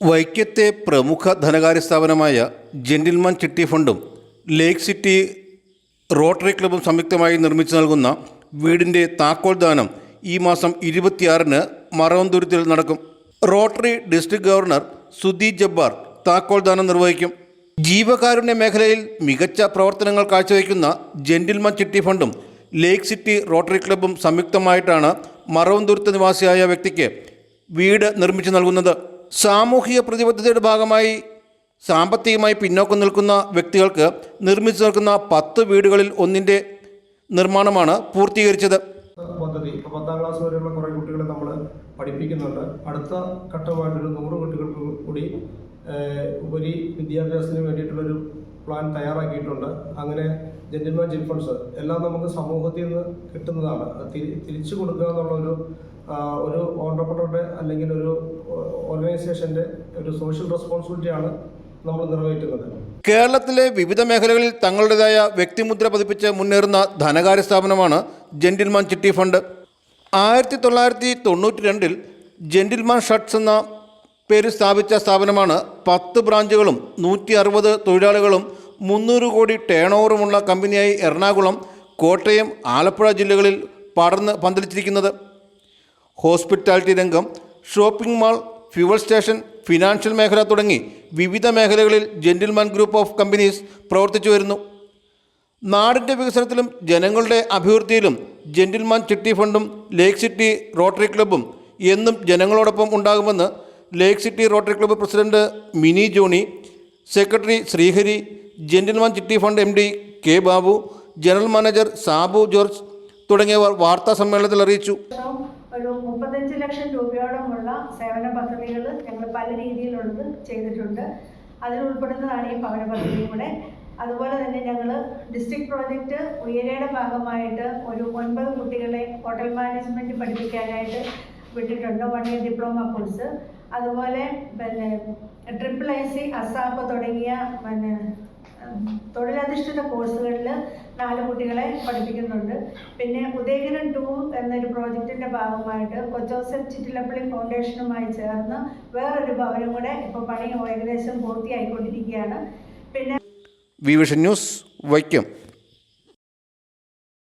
വൈക്കത്തെ പ്രമുഖ ധനകാര്യ സ്ഥാപനമായ ജെന്റിൽമാൻ ചിട്ടി ഫണ്ടും ലേക്ക് സിറ്റി റോട്ടറി ക്ലബ്ബും സംയുക്തമായി നിർമ്മിച്ചു നൽകുന്ന വീടിന്റെ താക്കോൽ ദാനം ഈ മാസം ഇരുപത്തിയാറിന് മറവന്തുരുത്തിൽ നടക്കും. Rotary district governor Sudhi Jabbar താക്കോൽ ദാനം നിർവഹിക്കും. ജീവകാരുണ്യ മേഖലയിൽ മികച്ച പ്രവർത്തനങ്ങൾ കാഴ്ചവെക്കുന്ന ജെന്റിൽമാൻ ചിട്ടി ഫണ്ടും ലേക്ക് സിറ്റി റോട്ടറി ക്ലബ്ബും സംയുക്തമായിട്ടാണ് മറവന്തുരുത്ത് നിവാസിയായ വ്യക്തിക്ക് വീട് നിർമ്മിച്ചു നൽകുന്നത്. സാമൂഹിക പ്രതിബദ്ധതയുടെ ഭാഗമായി സാമ്പത്തികമായി പിന്നോക്കം നിൽക്കുന്ന വ്യക്തികൾക്ക് നിർമ്മിച്ചു നിൽക്കുന്ന പത്ത് വീടുകളിൽ ഒന്നിന്റെ നിർമ്മാണമാണ് പൂർത്തീകരിച്ചത്. പദ്ധതി. ഇപ്പോൾ പത്താം ക്ലാസ് വരെയുള്ള കുറേ കുട്ടികളെ നമ്മൾ പഠിപ്പിക്കുന്നുണ്ട്. അടുത്ത ഘട്ടമായിട്ടൊരു നൂറ് കുട്ടികൾക്ക് കൂടി ഉപരി വിദ്യാഭ്യാസത്തിന് വേണ്ടിയിട്ടുള്ളൊരു പ്ലാൻ തയ്യാറാക്കിയിട്ടുണ്ട്. അങ്ങനെ ജെന്റിൽമാൻ ചിൽഫണ്ട്സ് എല്ലാം നമുക്ക് സമൂഹത്തിൽ നിന്ന് കിട്ടുന്നതാണ്. തിരിച്ചു കൊടുക്കുക എന്നുള്ളൊരു ഒരു ഒരു ഓണ്ടർപ്രണറുടെ അല്ലെങ്കിൽ ഒരു ഓർഗനൈസേഷന്റെ ഒരു സോഷ്യൽ റെസ്പോൺസിബിലിറ്റിയാണ് നമ്മൾ നിറവേറ്റുന്നത്. കേരളത്തിലെ വിവിധ മേഖലകളിൽ തങ്ങളുടേതായ വ്യക്തിമുദ്ര പതിപ്പിച്ച് മുന്നേറുന്ന ധനകാര്യ സ്ഥാപനമാണ് ജെന്റിൽമാൻ ചിട്ടി ഫണ്ട്. ആയിരത്തി തൊള്ളായിരത്തി തൊണ്ണൂറ്റി രണ്ടിൽ ജെന്റിൽമാൻ ഷർട്ട്സ് എന്ന പേര് സ്ഥാപിച്ച സ്ഥാപനമാണ് പത്ത് ബ്രാഞ്ചുകളും നൂറ്റി അറുപത് തൊഴിലാളികളും മുന്നൂറ് കോടി ടേൺ ഓവറുമുള്ള കമ്പനിയായി എറണാകുളം കോട്ടയം ആലപ്പുഴ ജില്ലകളിൽ പടർന്ന് പന്തലിച്ചിരിക്കുന്നത്. ഹോസ്പിറ്റാലിറ്റി രംഗം shopping mall fuel station financial മേഖല തുടങ്ങി വിവിധ മേഖലകളിൽ ജെന്റിൽമാൻ ഗ്രൂപ്പ് ഓഫ് കമ്പനീസ് പ്രവർത്തിച്ചു വരുന്നു. നാടിന്റെ വികസനത്തിലും ജനങ്ങളുടെ അഭിവൃദ്ധിയിലും ജെന്റിൽമാൻ ചിട്ടി ഫണ്ടും ലേക്ക് സിറ്റി റോട്ടറി ക്ലബ്ബും എന്നും ജനങ്ങളോടൊപ്പം ഉണ്ടാകുമെന്ന് lake city rotary club president Mini Johny secretary Srihari gentleman Chitty fund M D K Babu general manager Sabu George തുടങ്ങിയവർ വാർത്താ സമ്മേളനത്തിൽ അറിയിച്ചു. ഒരു മുപ്പത്തഞ്ച് ലക്ഷം രൂപയോളമുള്ള സേവന പദ്ധതികൾ ഞങ്ങൾ പല രീതിയിലുള്ളത് ചെയ്തിട്ടുണ്ട്. അതിൽ ഉൾപ്പെടുന്നതാണ് ഈ ഭവന പദ്ധതി കൂടെ. അതുപോലെ തന്നെ ഞങ്ങൾ ഡിസ്ട്രിക്ട് പ്രോജക്റ്റ് ഉയരയുടെ ഭാഗമായിട്ട് ഒരു ഒൻപത് കുട്ടികളെ ഹോട്ടൽ മാനേജ്മെന്റ് പഠിപ്പിക്കാനായിട്ട് വിട്ടിട്ടുണ്ട്. വൺ ഇയർ ഡിപ്ലോമ കോഴ്സ് അതുപോലെ പിന്നെ ട്രിപ്പിൾ ഐ സി അസാപ്പ് തുടങ്ങിയ പിന്നെ തൊഴിലധിഷ്ഠിത കോഴ്സുകളിൽ നാല് കുട്ടികളെ പഠിപ്പിക്കുന്നുണ്ട്. പിന്നെ ഉദയകിരൺ ടു എന്നൊരു പ്രോജക്റ്റിന്റെ ഭാഗമായിട്ട് കൊച്ചോസഫ് ചിറ്റിലപ്പള്ളി ഫൗണ്ടേഷനുമായി ചേർന്ന് വേറൊരു ഭവനം കൂടെ ഇപ്പോൾ പണി ഏകദേശം പൂർത്തിയായിക്കൊണ്ടിരിക്കുകയാണ്. പിന്നെ വിഷൻ ന്യൂസ് വൈക്കം.